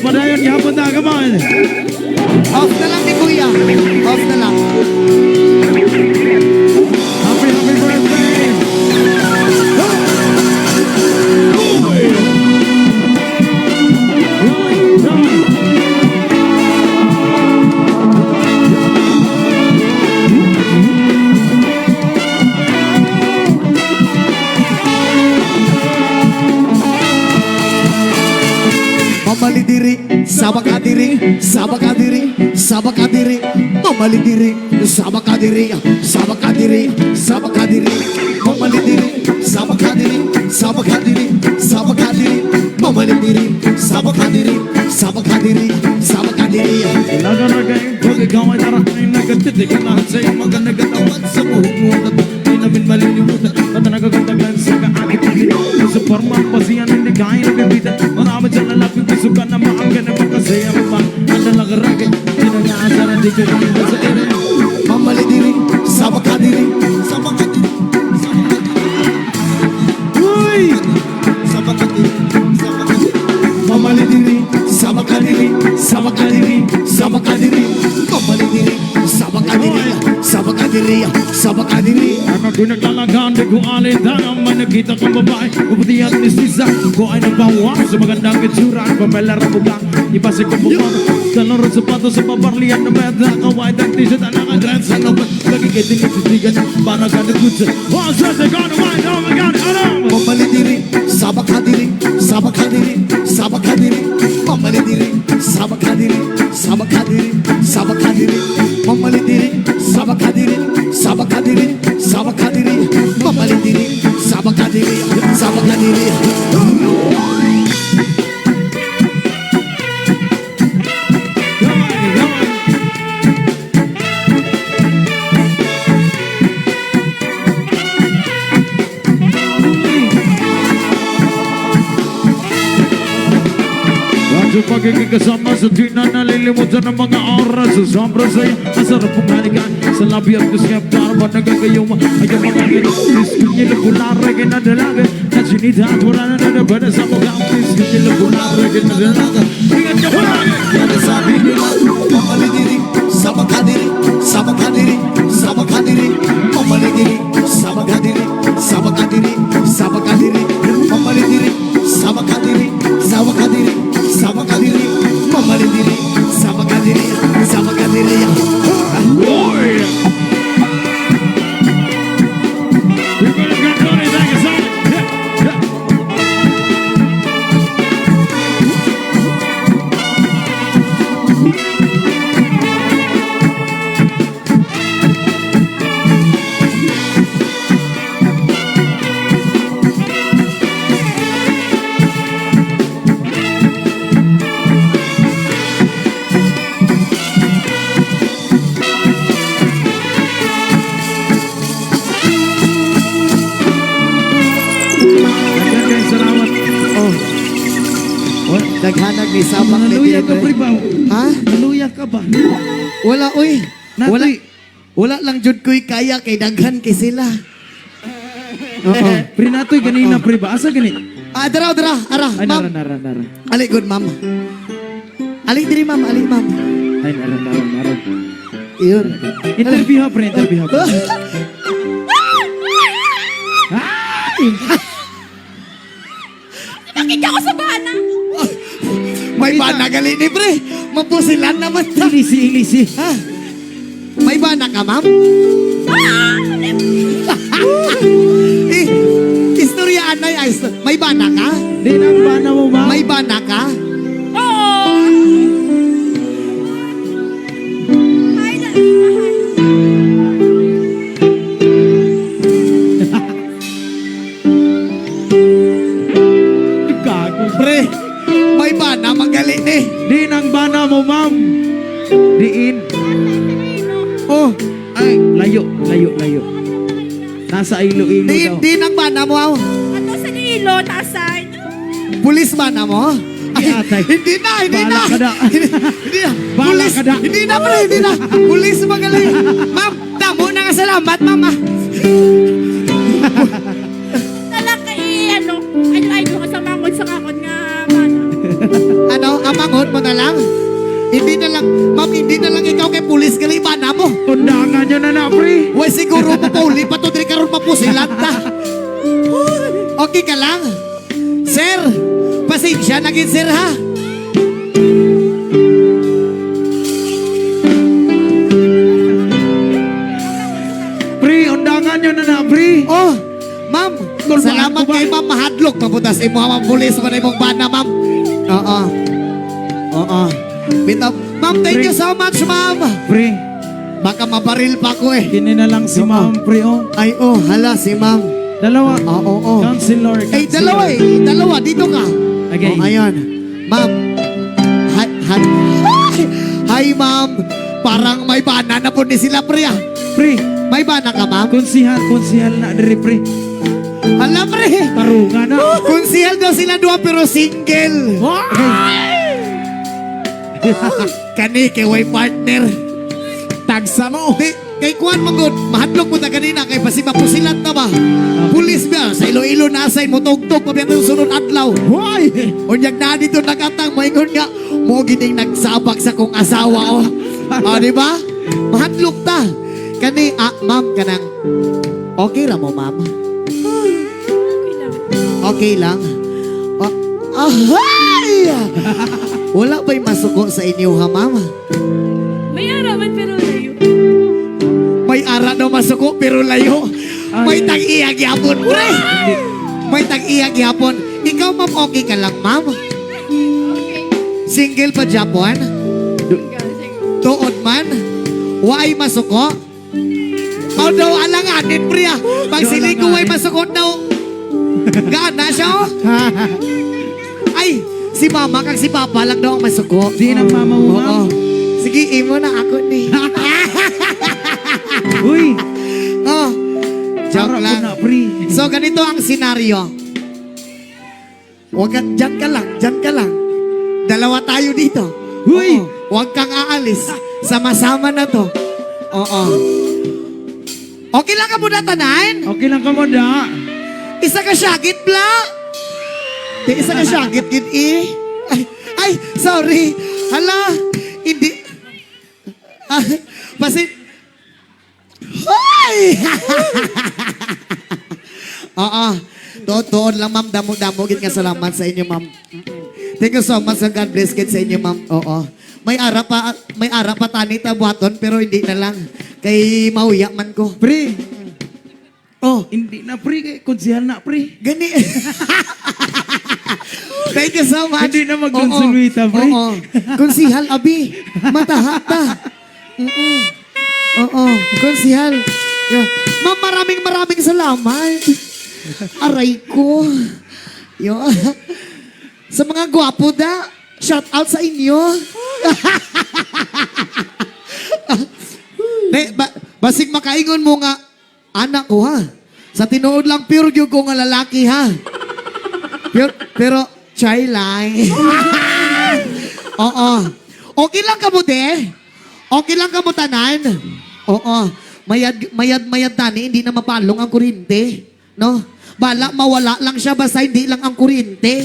padayon, gihapon na, come on. Off na lang ni Kuya. Off na lang. Adiri, sabak adiri, sabak adiri, mamali diri, sabak adiri, sabak adiri, sabak adiri. Laga-laga yung pag ikaw ay narating Nagkatitig ka lahat sa iyong mga nagkatawad Sa buhok mo di namin malilimutan At nagkakatagal sa kaakit Sa forma naasara di ka rin sa ere Mamali diri, sabak adiri, sabak adiri, sabak adiri, Uy! sabak adiri, sabak adiri. Mamali diri, sabak adiri, sabak adiri, sabak adiri, mamali diri, sabak adiri, sabak adiri, sabak adiri. Ang ako'y naglalagaan Di ko alin Tanang man nakita kong babae Uputi at mistisa Ko ay nagbawa Sa magandang itsura Ang pamelar ang bugang Ipasig Kalaro sa pato sa paparlian na meda Kawaitang t-shirt na naka-grand sa laban Nagigiting nagtitigan para ganit good sa All sets are gonna wind Oh my god, ano? Mamali diri, sabak hadiri Sabak hadiri, sabak hadiri Mamali diri, sabak hadiri Sabak hadiri, sabak hadiri Mamali diri, sabak hadiri Sabak hadiri pagkikikasama sa tina Nalilimutan ng mga oras sa sombra sa'yo Ang sarap sa labi at kusyap Darba nagagayawa ay mga ganapis Kanyang labulara kinadalagan At sinita at wala na nanabanan sa mga ampis Kanyang labulara kinadalagan Ingat niya wala. Yan ang sabi naghanag ni Naluya ka, pre ba? Ha? Naluya ka ba? Wala. Natoy. Wala. Wala lang jud ko'y kaya kay daghan kay sila. Oo. Pre natoy ganina, pre ba? Asa gani? Ah, dara, dara, ara, Ay, ma'am. nara, nara. Ali, good, ma'am. Ali, diri, ma'am. Ali, ma'am. Ay, nara, nara, nara. Iyon. Interview ha, pre, interview ha. pre. Nakita ko sa bana. May bana gali ni pre. Mapusilan naman ta. Ilisi, ilisi. Ha? May bana ka, ma'am? eh, istorya anay ay may bana ka? Di nang bana mo, ma. May bana ka? Nasa ilo-ilo di, daw. di nang bana mo. Ato sa nilo, nasay. Pulis bana mo? Ay, atay. hindi na, hindi Bahala na. ka na. hindi na. Bahala Pulis, ka na. hindi na pre, hindi na. Pulis magaling. Ma'am, damo na nga salamat, ma'am. ah. Talaka i, ano, ay, ay, ko sa mangod sa kakon nga bana. Ano, Amangon mo na lang. Hindi na lang, ma'am, hindi na lang ikaw kay pulis ka iba na mo. Undangan nyo na na, pre. Way siguro mo pa uli pa to diri karon mapusilat ta. Okay ka lang? Sir, pasensya na gid sir ha. Pre, undangan nyo na na, pre. Oh, ma'am, Normal salamat ko ba? kay ma'am mahadlok papunta sa imo ma'am pulis man imong bana ma'am. Oo. Oo. Bitaw, ma'am, thank you so much ma'am. Pre, Baka mabaril pa ko eh. kini na lang si Oo. ma'am, pre, oh. Ay, oh, hala si ma'am. Dalawa. Oo, oo. Counselor, Eh, counselor. dalawa eh. Dalawa, dito ka. Okay. Oh, ayun. Ma'am. Hi, hi. Hi, ma'am. Parang may bana na po ni sila, pre. ah. Pre, May bana ka, ma'am? konsihal, konsihal na diri, pre. Hala, pre. Tarungan na. Konsihal daw sila dua pero single. Kani, kay way partner. Tagsa mo. Di, kay Kuan Magod, mahadlok mo na kanina kay pasi mapusilat na ba? Pulis ba? Sa Iloilo na asay mo tugtog pa biya sunod adlaw. Why? Unyag na dito nakatang maingon nga mo gining nagsabak sa kong asawa oh. oh di ba? Mahadlok ta. Kani ah ma'am kanang Okay ra mo ma'am. Okay lang. Okay lang. Oh, ahay! Wala ba'y masuko sa inyo ha ma'am? May ara daw masuko pero layo. May tag-iyag yapon pre. May tag-iyag yapon. Ikaw ma'am okay ka lang ma'am? Single pa Japon? Tuod man? Waay masuko? Mao daw alanganin pre ah. Pag sili ko way masukot daw. Gana siya oh. Ay, si mama kag si papa lang daw ang masuko. Di ng mama mo, Oo. ma'am. Sige, imo na ako ni. Joke lang. na, pre. So, ganito ang senaryo. Huwag ka, dyan ka lang, dyan ka lang. Dalawa tayo dito. Huy! Huwag kang aalis. Sama-sama na to. Oo. Okay lang ka muna tanan? Okay lang ka mo da. Isa ka syagit, bla? Di, isa ka syagit, gid eh. Ay, ay, sorry. Hala, hindi. Ah, pasi... Ay! Oo. Tuod lang, ma'am. Damo-damo. Gid nga salamat sa inyo, ma'am. Thank you so much. God bless kid sa inyo, ma'am. Oo. May ara pa, may ara pa tani tabuhaton, pero hindi na lang. Kay mauya man ko. Pre, Oh, hindi na, pre. Kay konsihal na, pre. Gani. Thank you so much. Hindi na magkonsulwita, pre. Oo. Konsihal, abi. Matahat ta. Mm-mm. Oo. Konsihal. Ma'am, maraming maraming salamat. Aray ko. Yo. Sa mga gwapo da, shout out sa inyo. Ne, ba, basig makaingon mo nga, anak ko ha. Sa tinuod lang pure gyud ko nga lalaki ha. Pero, pero chai lang. Oo. Okay lang ka mo, de? Okay lang ka mo, tanan? Oo. Mayad, mayad, mayad tani, hindi na mapalong ang kuryente. No? Bala, mawala lang siya, basta hindi lang ang kuryente.